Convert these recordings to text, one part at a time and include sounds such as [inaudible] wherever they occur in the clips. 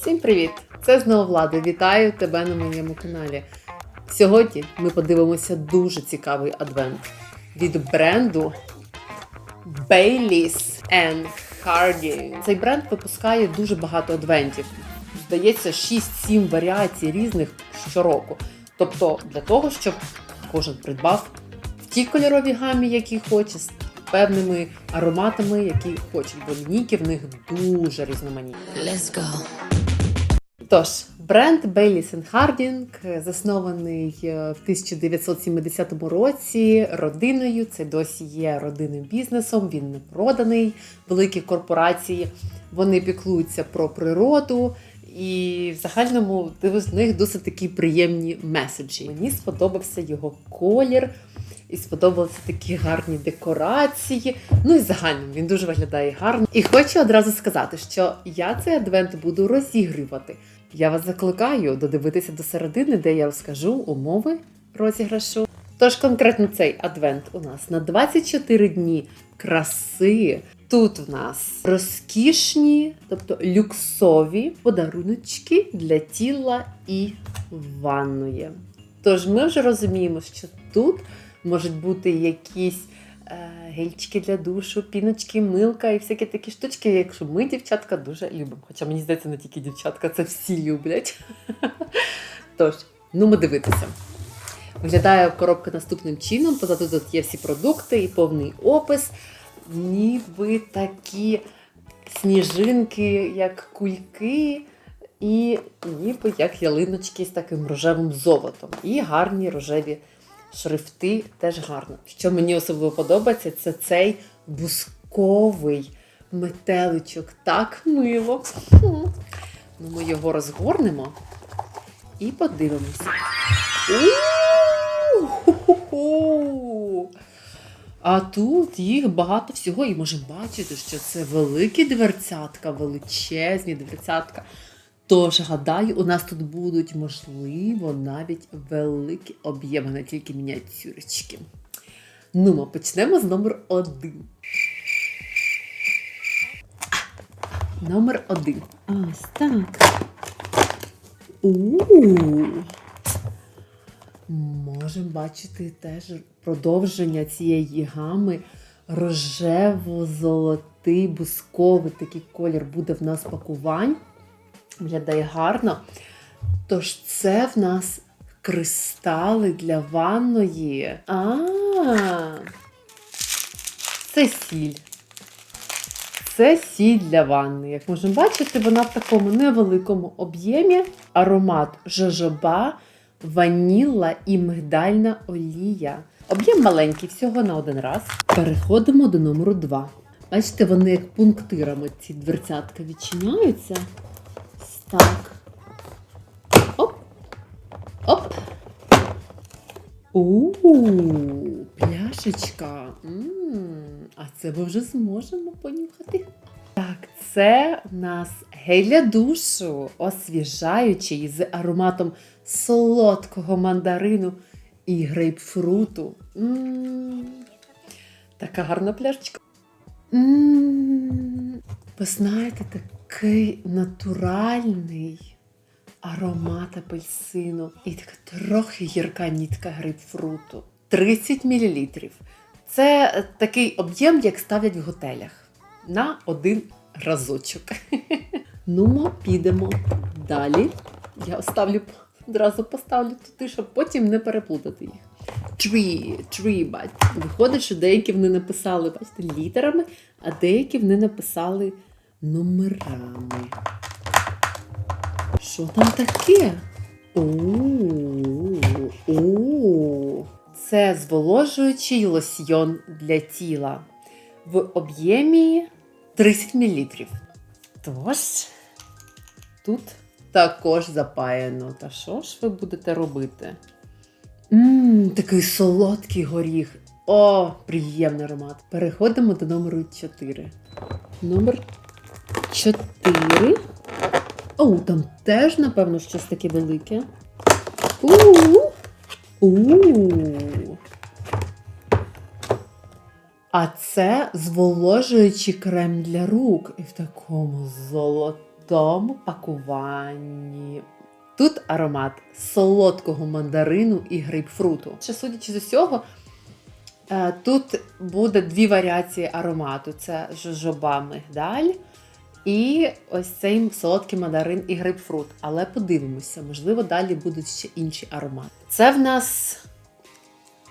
Всім привіт! Це знову Влада. Вітаю тебе на моєму каналі. Сьогодні ми подивимося дуже цікавий адвент від бренду Baileys Harding. Цей бренд випускає дуже багато адвентів. Здається, 6-7 варіацій різних щороку. Тобто для того, щоб кожен придбав в тій кольоровій гамі, які хоче, певними ароматами, які хочуть, бо лінійки в них дуже різноманітні. Let's go. Тож, бренд Baileys Harding заснований е, в 1970 році родиною. Це досі є родинним бізнесом. Він не проданий великі корпорації. Вони піклуються про природу. І в загальному з них досить такі приємні меседжі. Мені сподобався його колір, і сподобалися такі гарні декорації. Ну і загально він дуже виглядає гарно. І хочу одразу сказати, що я цей адвент буду розігрівати. Я вас закликаю додивитися до середини, де я розкажу умови розіграшу. Тож конкретно цей адвент у нас на 24 дні краси. Тут в нас розкішні, тобто люксові подаруночки для тіла і ванної. Тож ми вже розуміємо, що тут можуть бути якісь гельчики для душу, піночки, милка і всякі такі штучки, якщо ми, дівчатка, дуже любимо. Хоча мені здається, не тільки дівчатка, це всі люблять. [laughs] Тож, ну ми дивитися. Виглядає коробка наступним чином. Позаду тут є всі продукти і повний опис. Ніби такі сніжинки, як кульки, і ніби як ялиночки з таким рожевим золотом. І гарні рожеві шрифти теж гарно. Що мені особливо подобається, це цей бусковий метеличок. Так мило. Ну, ми його розгорнемо і подивимося. А тут їх багато всього, і можемо бачити, що це великі дверцятка, величезні дверцятка. Тож, гадаю, у нас тут будуть, можливо, навіть великі об'єми, не тільки мініатюрочки. Ну, ми почнемо з номер один. Номер один. Ось так. У. Можемо бачити теж продовження цієї гами. Рожево-золотий, бусковий такий колір буде в нас пакувань. Виглядає гарно. Тож це в нас кристали для ванної. А, це сіль. Це сіль для ванни. Як можемо бачити, вона в такому невеликому об'ємі. Аромат жожоба, ваніла і мигдальна олія. Об'єм маленький, всього на один раз. Переходимо до номеру 2. Бачите, вони як пунктирами ці дверцятка відчиняються. Так. Оп. Оп. У, пляшечка. М, А це ми вже зможемо понюхати. Так, це в нас гель для душу, освіжаючий з ароматом солодкого мандарину і грейпфруту. М, Така гарна пляшечка. М, Ви знаєте, такий натуральний аромат апельсину і така трохи гірка нітка грейпфруту. 30 мл. Це такий об'єм, як ставлять в готелях на один разочок. [laughs] ну, ми підемо далі. Я оставлю одразу поставлю туди, щоб потім не переплутати їх. Tree, tree, бать. Виходить, що деякі вони написали, бачите, літерами, а деякі вони написали номерами. Що там таке? О, це зволожуючий лосьйон для тіла в об'ємі 30 мл. Тож, тут також запаяно. Та що ж ви будете робити? Ммм, такий солодкий горіх. О, приємний аромат. Переходимо до номеру 4. Номер 4. О, там теж, напевно, щось таке велике. У-у-у. У-у-у. А це зволожуючий крем для рук. І в такому золотому пакуванні. Тут аромат солодкого мандарину і грейпфруту. Ще судячи з усього, е, тут буде дві варіації аромату: це жожоба мигдаль і ось цей солодкий мандарин і грейпфрут. Але подивимося, можливо, далі будуть ще інші аромати. Це в нас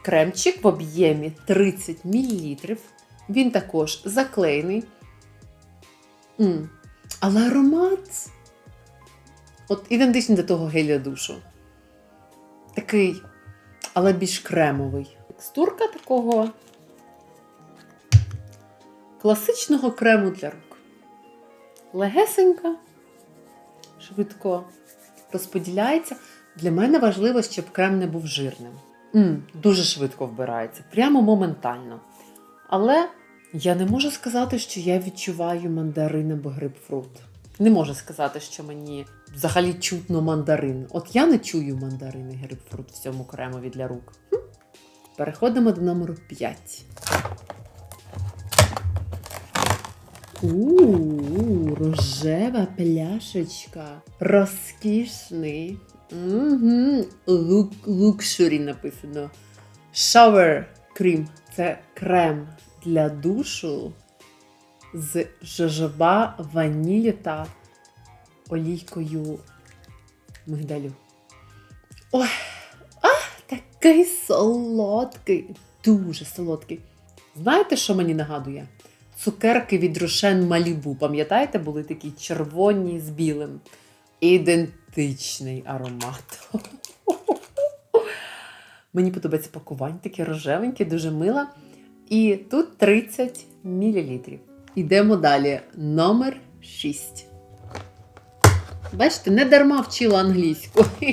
кремчик в об'ємі 30 мл. Він також заклеєний. М, Але аромат. От ідентичний до того геля душу. Такий, але більш кремовий. Текстурка такого класичного крему для рук. Легесенька, швидко розподіляється. Для мене важливо, щоб крем не був жирним. м дуже швидко вбирається, прямо моментально. Але я не можу сказати, що я відчуваю мандарин або грейпфрут. Не можу сказати, що мені взагалі чутно мандарин. От я не чую мандарин і грейпфрут в цьому кремові для рук. Переходимо до номеру 5. У, рожева пляшечка. Розкішний. Лук, лукшурі написано. Shower cream. Це крем для душу з жожоба, ванілі та олійкою мигдалю. Ой, а, такий солодкий, дуже солодкий. Знаєте, що мені нагадує? Цукерки від Рошен Малібу. Пам'ятаєте, були такі червоні з білим. Ідентичний аромат. [laughs] Мені подобається пакування, таке рожевеньке, дуже миле. І тут 30 мл. Йдемо далі. Номер 6. Бачите, не дарма вчила англійську. [laughs]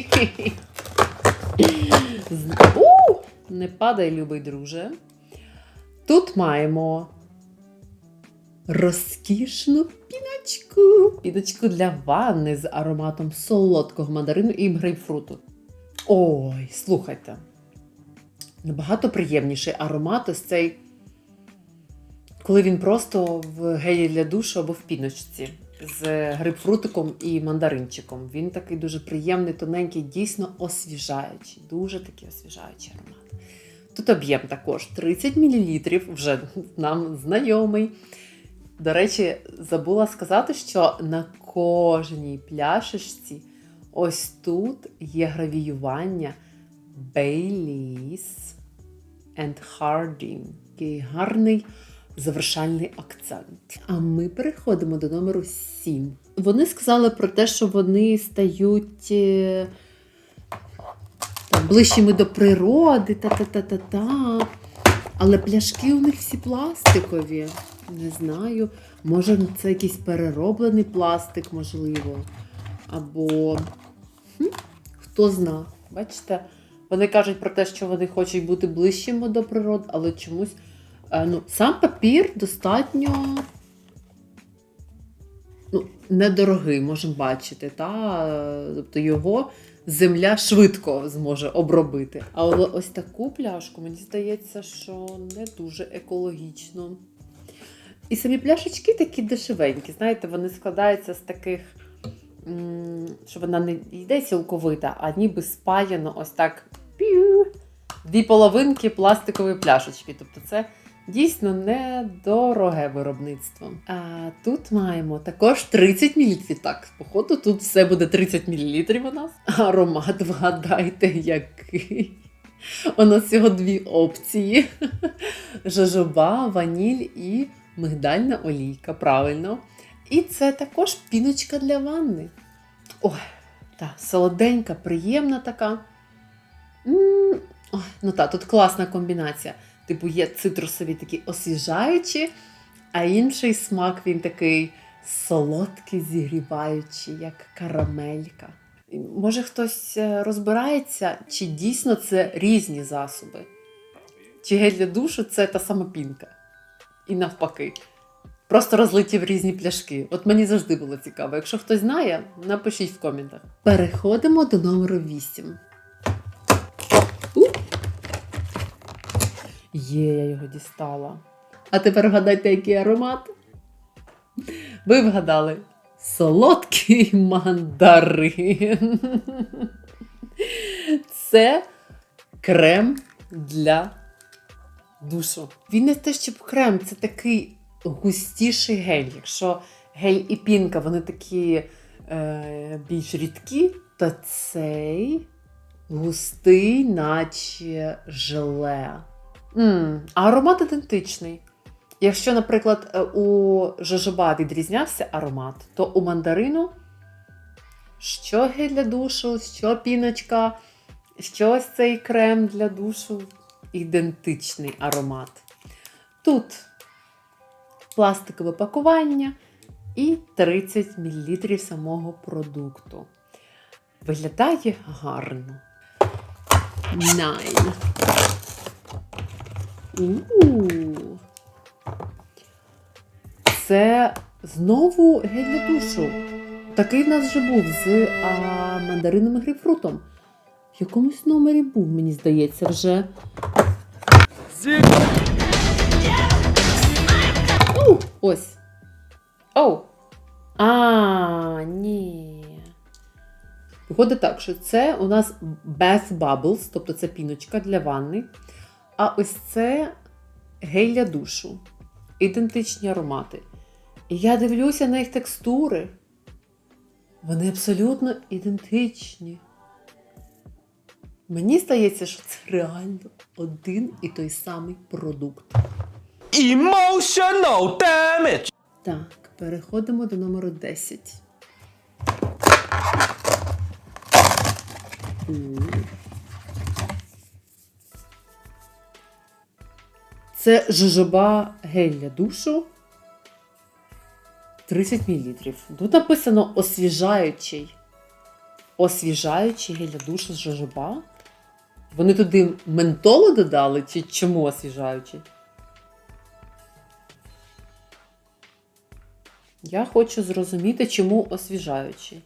Не падай, любий друже. Тут маємо розкішну піночку. Піночку для ванни з ароматом солодкого мандарину і грейпфруту. Ой, слухайте. Набагато приємніший аромат ось цей, коли він просто в гелі для душу або в піночці з грейпфрутиком і мандаринчиком. Він такий дуже приємний, тоненький, дійсно освіжаючий. Дуже такий освіжаючий аромат. Тут об'єм також 30 мл, вже нам знайомий. До речі, забула сказати, що на кожній пляшечці ось тут є гравіювання Baileys and Harding. Такий гарний завершальний акцент. А ми переходимо до номеру 7. Вони сказали про те, що вони стають е, ближчими до природи, та-та-та-та-та. Але пляшки у них всі пластикові. Не знаю. Може, це якийсь перероблений пластик, можливо. Або хм, хто зна. Бачите, вони кажуть про те, що вони хочуть бути ближчими до природи, але чомусь. е, Ну, сам папір достатньо ну, недорогий, можемо бачити. Та? Тобто його земля швидко зможе обробити. А ось таку пляшку, мені здається, що не дуже екологічно. І самі пляшечки такі дешевенькі. Знаєте, вони складаються з таких, що вона не йде цілковита, а ніби спаяно ось так пів, дві половинки пластикової пляшечки. Тобто це дійсно недороге виробництво. А тут маємо також 30 мл. Так, походу, тут все буде 30 мл у нас. Аромат, вгадайте, який. У нас всього дві опції: жожоба, ваніль і мигдальна олійка. Правильно. І це також піночка для ванни. Ой, та, солоденька, приємна така. м Ой, ну так, тут класна комбінація. Типу, є цитрусові такі освіжаючі, а інший смак він такий солодкий, зігріваючий, як карамелька. Може, хтось е, розбирається, чи дійсно це різні засоби? Чи гель для душу це та сама пінка? І навпаки. Просто розлиті в різні пляшки. От мені завжди було цікаво. Якщо хтось знає, напишіть в коментах. Переходимо до номеру 8. Є, я його дістала. А тепер вгадайте, який аромат. Ви вгадали солодкий мандарин. Це крем для душу. Він не те, щоб крем, це такий густіший гель. Якщо гель і пінка, вони такі е, більш рідкі, то цей густий, наче желе. м а аромат ідентичний. Якщо, наприклад, е, у жожоба відрізнявся аромат, то у мандарину що гель для душу, що піночка, що цей крем для душу ідентичний аромат. Тут пластикове пакування і 30 мл самого продукту. Виглядає гарно. Найн. У. Це знову гель для душу. Такий в нас вже був з а, мандарином і грейпфрутом. В якомусь номері був, мені здається, вже. Оу, ось. Оу. А, ні. Виходить так, що це у нас Bath Bubbles, тобто це піночка для ванни. А ось це гель для душу. Ідентичні аромати. І я дивлюся на їх текстури. Вони абсолютно ідентичні. Мені здається, що це реально один і той самий продукт. Emotional damage. Так, переходимо до номеру 10. Це жожоба гель для душу 30 мл. Тут написано освіжаючий. Освіжаючий гель для душу з жожоба. Вони туди ментолу додали, чи чому освіжаючий? Я хочу зрозуміти, чому освіжаючий.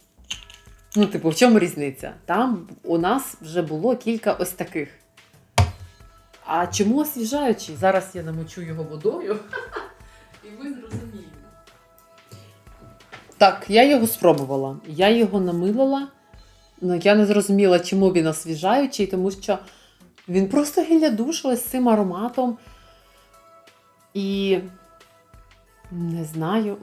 Ну, типу, в чому різниця? Там у нас вже було кілька ось таких. А чому освіжаючий? Зараз я намочу його водою. [laughs] І ми зрозуміємо. Так, я його спробувала. Я його намилила. Ну, я не зрозуміла, чому він освіжаючий, тому що він просто гілля ось з цим ароматом. І не знаю.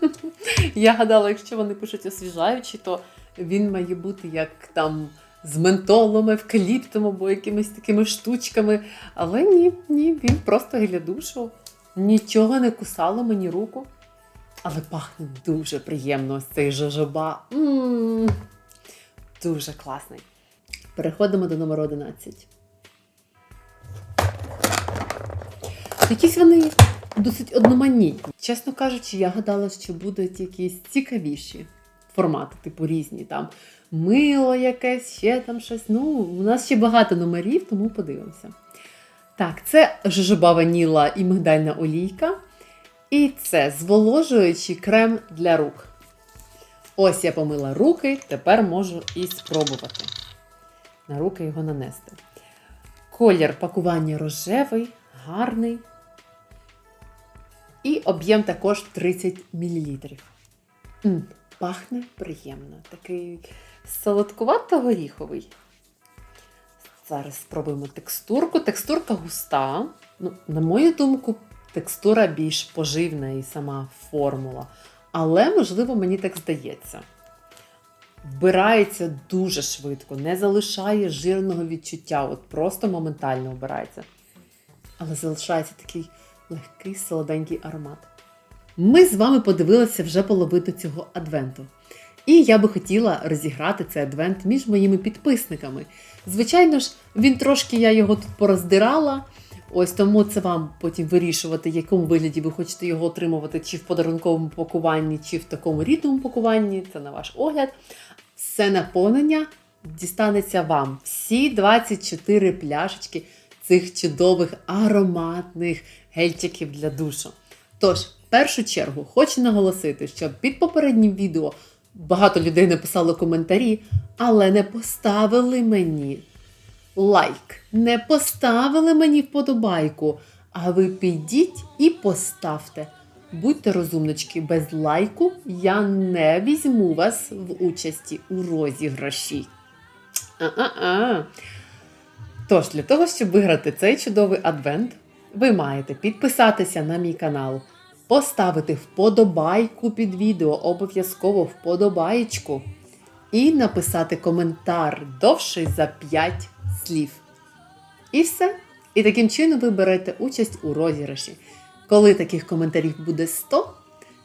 [laughs] Я гадала, якщо вони пишуть освіжаючий, то він має бути як там з ментолом, евкаліптом або якимись такими штучками. Але ні, ні, він просто гілля душу. Нічого не кусало мені руку. Але пахне дуже приємно ось цей жожоба. м Дуже класний. Переходимо до номеру 11. Якісь вони досить одноманітні. Чесно кажучи, я гадала, що будуть якісь цікавіші формати, типу різні. Там мило якесь, ще там щось. Ну, у нас ще багато номерів, тому подивимося. Так, це жожоба ваніла і мигдальна олійка. І це зволожуючий крем для рук. Ось я помила руки, тепер можу і спробувати на руки його нанести. Колір пакування рожевий, гарний. І об'єм також 30 мл. М, пахне приємно. Такий солодкувато-горіховий. Зараз спробуємо текстурку. Текстурка густа. Ну, на мою думку, текстура більш поживна і сама формула. Але, можливо, мені так здається. Вбирається дуже швидко, не залишає жирного відчуття, от просто моментально вбирається. Але залишається такий легкий солоденький аромат. Ми з вами подивилися вже половину цього адвенту. І я би хотіла розіграти цей адвент між моїми підписниками. Звичайно ж, він трошки я його тут пороздирала. Ось тому це вам потім вирішувати, в якому вигляді ви хочете його отримувати, чи в подарунковому пакуванні, чи в такому рідному пакуванні. Це на ваш огляд. Все наповнення дістанеться вам. Всі 24 пляшечки цих чудових ароматних гельчиків для душу. Тож, в першу чергу, хочу наголосити, що під попереднім відео багато людей написало коментарі, але не поставили мені лайк, не поставили мені вподобайку. А ви підіть і поставте. Будьте розумнички, без лайку я не візьму вас в участі у розіграші. А-а-а. Тож, для того, щоб виграти цей чудовий адвент, ви маєте підписатися на мій канал, поставити вподобайку під відео, обов'язково вподобаєчку, і написати коментар довший за 5 слів. І все. І таким чином ви берете участь у розіграші. Коли таких коментарів буде 100,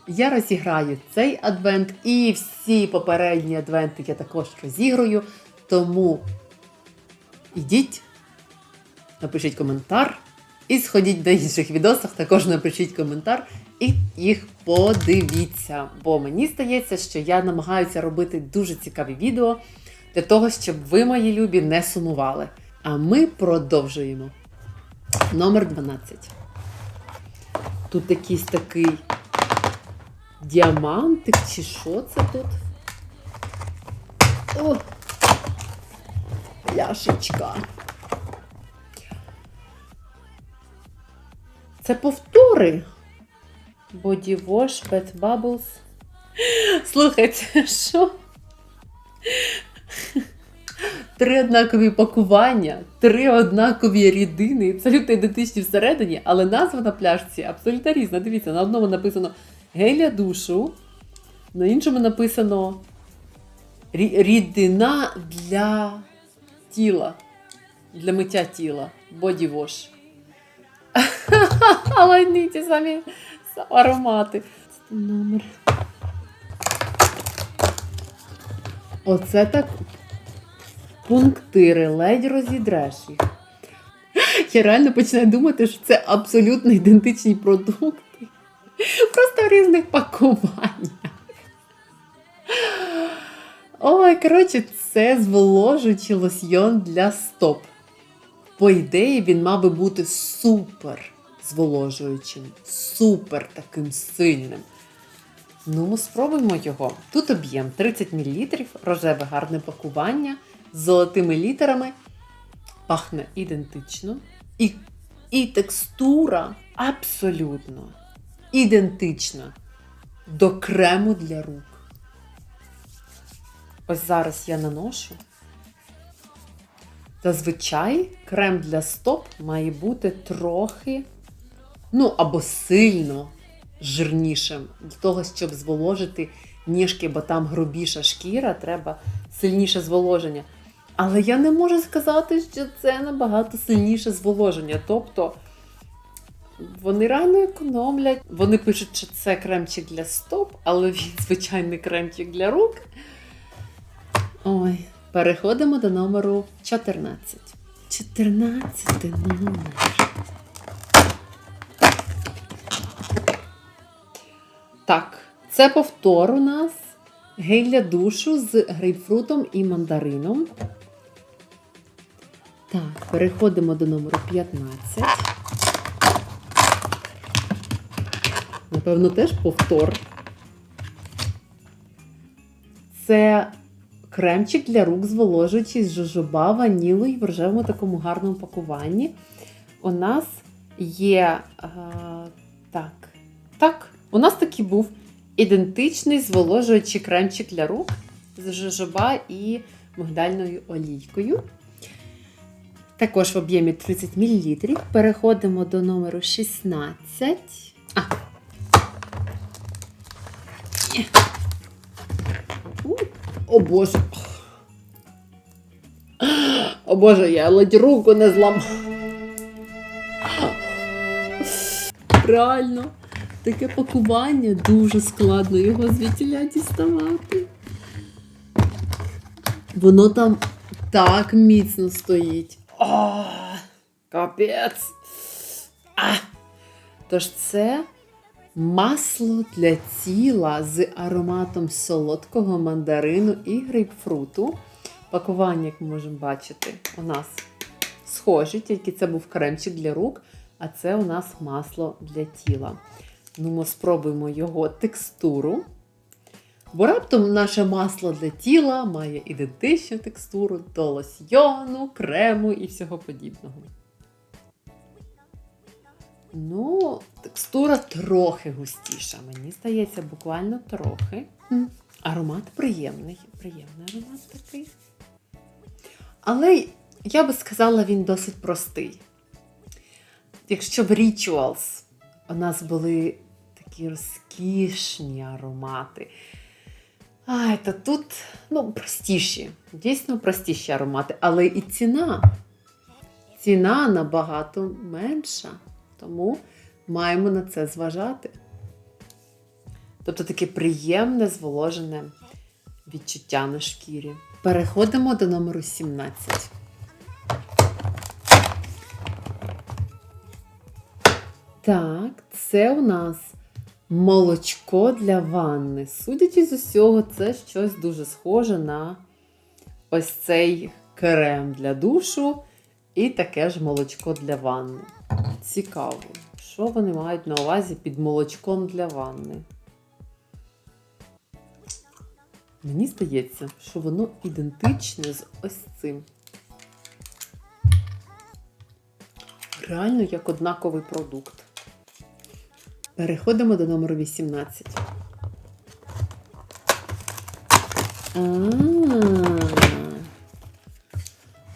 я розіграю цей адвент і всі попередні адвенти я також розіграю. Тому ідіть, напишіть коментар і сходіть до інших відосах, також напишіть коментар і їх подивіться. Бо мені здається, що я намагаюся робити дуже цікаві відео для того, щоб ви, мої любі, не сумували. А ми продовжуємо. Номер 12. Тут якийсь такий діамантик, чи що це тут? О! Пляшечка. Це повтори. Body Wash, Pet Bubbles. Слухайте, що? [laughs] Три однакові пакування, три однакові рідини, абсолютно ідентичні всередині, але назва на пляшці абсолютно різна. Дивіться, на одному написано гель для душу, на іншому написано рідина для тіла, для миття тіла, body wash. Але не ті самі аромати. Це номер. Оце так пунктири, ледь розідреш їх. Я реально починаю думати, що це абсолютно ідентичні продукти. Просто в різних пакуваннях. Ой, коротше, це зволожуючий лосьйон для стоп. По ідеї, він мав би бути супер зволожуючим, супер таким сильним. Ну, ми спробуємо його. Тут об'єм 30 мл, рожеве гарне пакування з золотими літерами. Пахне ідентично. І, і текстура абсолютно ідентична до крему для рук. Ось зараз я наношу. Зазвичай крем для стоп має бути трохи, ну або сильно жирнішим для того, щоб зволожити ніжки, бо там грубіша шкіра, треба сильніше зволоження. Але я не можу сказати, що це набагато сильніше зволоження. Тобто вони реально економлять. Вони пишуть, що це кремчик для стоп, але він [laughs] звичайний кремчик для рук. Ой, переходимо до номеру 14. 14 номер. Це повтор у нас гель для душу з грейпфрутом і мандарином. Так, переходимо до номеру 15. Напевно, теж повтор. Це кремчик для рук зволожуючий з жожоба, ванілою в рожевому такому гарному пакуванні. У нас є. е, так. Так, у нас такий був ідентичний зволожуючий кремчик для рук з жожоба і мигдальною олійкою. Також в об'ємі 30 мл. Переходимо до номеру 16. А. О Боже. О Боже, я ледь руку не зламав. Реально, таке пакування дуже складно його звідтіля діставати. Воно там так міцно стоїть. О, капець. Тож це масло для тіла з ароматом солодкого мандарину і грейпфруту. Пакування, як ми можемо бачити, у нас схожі, тільки це був кремчик для рук, а це у нас масло для тіла. Ну, ми спробуємо його текстуру. Бо раптом наше масло для тіла має ідентичну текстуру до лосьйону, крему і всього подібного. Ну, текстура трохи густіша. Мені здається, буквально трохи. Аромат приємний. Приємний аромат такий. Але я би сказала, він досить простий. Якщо в Rituals у нас були такі розкішні аромати, ай, то тут ну, простіші, дійсно простіші аромати, але і ціна. Ціна набагато менша, тому маємо на це зважати. Тобто таке приємне, зволожене відчуття на шкірі. Переходимо до номеру 17. Так, це у нас молочко для ванни. Судячи з усього, це щось дуже схоже на ось цей крем для душу і таке ж молочко для ванни. Цікаво, що вони мають на увазі під молочком для ванни. Мені здається, що воно ідентичне з ось цим. Реально як однаковий продукт. Переходимо до номеру 18. А,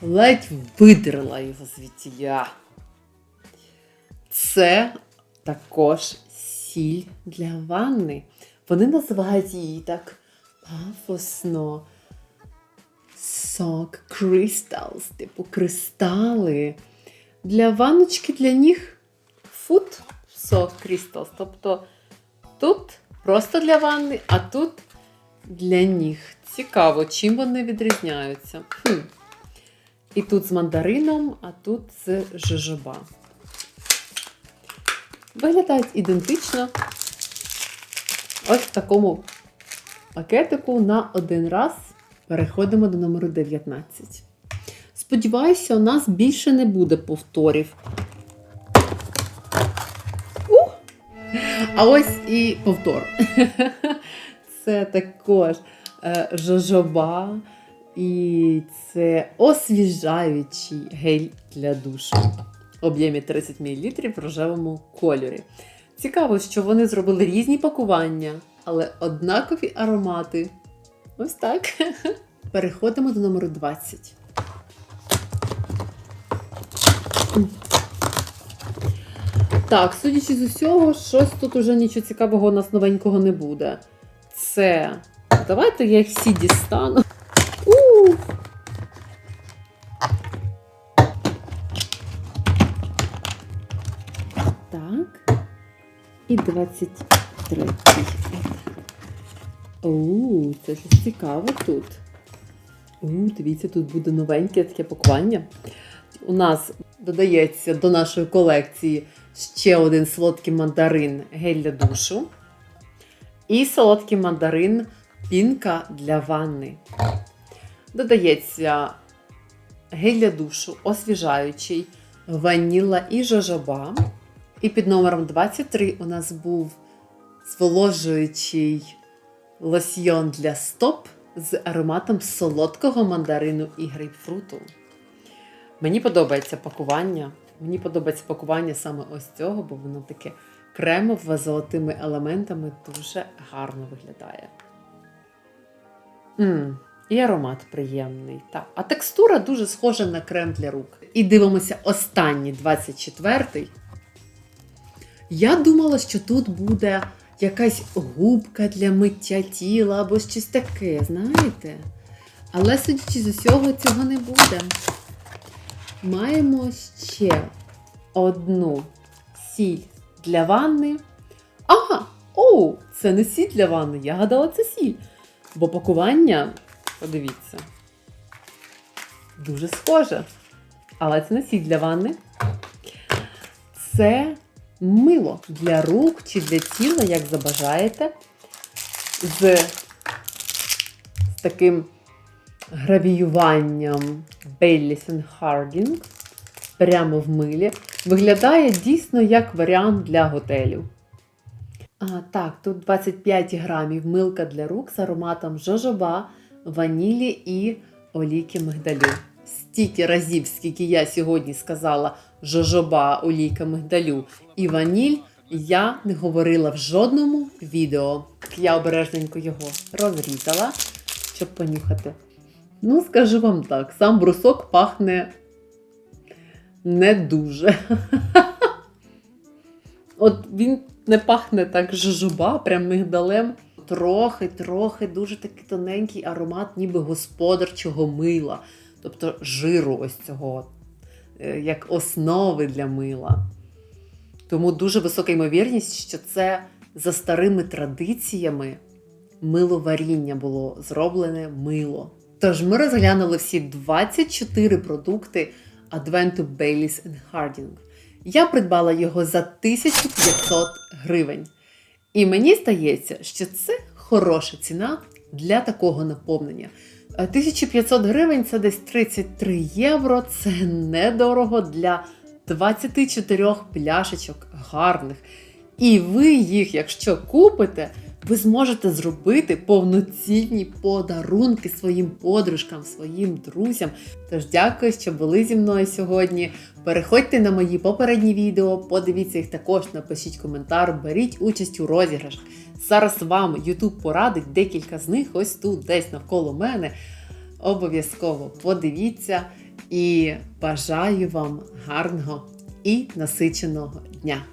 Ледь видрила його звідтіля. Це також сіль для ванни. Вони називають її так пафосно. Сок crystals, типу кристали. Для ванночки для ніг food сок crystals. Тобто тут просто для ванни, а тут для ніг. Цікаво, чим вони відрізняються. Хм. І тут з мандарином, а тут з жожоба. Виглядають ідентично. Ось в такому пакетику на один раз переходимо до номеру 19. Сподіваюся, у нас більше не буде повторів. А ось і повтор. [laughs] Це також е, жожоба і це освіжаючий гель для душу в об'ємі 30 мл в рожевому кольорі. Цікаво, що вони зробили різні пакування, але однакові аромати. Ось так. [laughs] Переходимо до номеру 20. Так, судячи з усього, щось тут уже нічого цікавого у нас новенького не буде. Це. Давайте я їх всі дістану. У! Так. І 23. Оу, це щось цікаве тут. У, дивіться, тут буде новеньке таке пакування. У нас додається до нашої колекції ще один солодкий мандарин гель для душу. І солодкий мандарин пінка для ванни. Додається гель для душу, освіжаючий, ваніла і жожоба. І під номером 23 у нас був зволожуючий лосьйон для стоп з ароматом солодкого мандарину і грейпфруту. Мені подобається пакування. Мені подобається пакування саме ось цього, бо воно таке кремове з золотими елементами дуже гарно виглядає. м і аромат приємний. Так. А текстура дуже схожа на крем для рук. І дивимося останній 24-й. Я думала, що тут буде якась губка для миття тіла або щось таке, знаєте? Але судячи з усього, цього не буде. Маємо ще одну сіль для ванни. Ага, оу, це не сіль для ванни. Я гадала, це сіль. Бо пакування, подивіться, дуже схоже. Але це не сіль для ванни. Це мило для рук чи для тіла, як забажаєте, з, з таким гравіюванням Baileys Harding прямо в милі. Виглядає дійсно як варіант для готелю. А, так, тут 25 грамів милка для рук з ароматом жожоба, ванілі і олійки мигдалю. стільки разів, скільки я сьогодні сказала жожоба, олійка мигдалю і ваніль, я не говорила в жодному відео. Я обережненько його розрізала, щоб понюхати. Ну, скажу вам так, сам брусок пахне не дуже. [laughs] От він не пахне так жожоба, прям мигдалем. Трохи, трохи, дуже такий тоненький аромат, ніби господарчого мила, тобто жиру ось цього, е, як основи для мила. Тому дуже висока ймовірність, що це за старими традиціями миловаріння було зроблене мило. Тож ми розглянули всі 24 продукти Adventu Baileys Harding. Я придбала його за 1500 гривень. І мені здається, що це хороша ціна для такого наповнення. Е, 1500 гривень це десь 33 євро. Це недорого для 24 пляшечок гарних. І ви їх, якщо купите, ви зможете зробити повноцінні подарунки своїм подружкам, своїм друзям. Тож дякую, що були зі мною сьогодні. Переходьте на мої попередні відео, подивіться їх також, напишіть коментар, беріть участь у розіграшах. Зараз вам YouTube порадить декілька з них ось тут, десь навколо мене. Обов'язково подивіться і бажаю вам гарного і насиченого дня!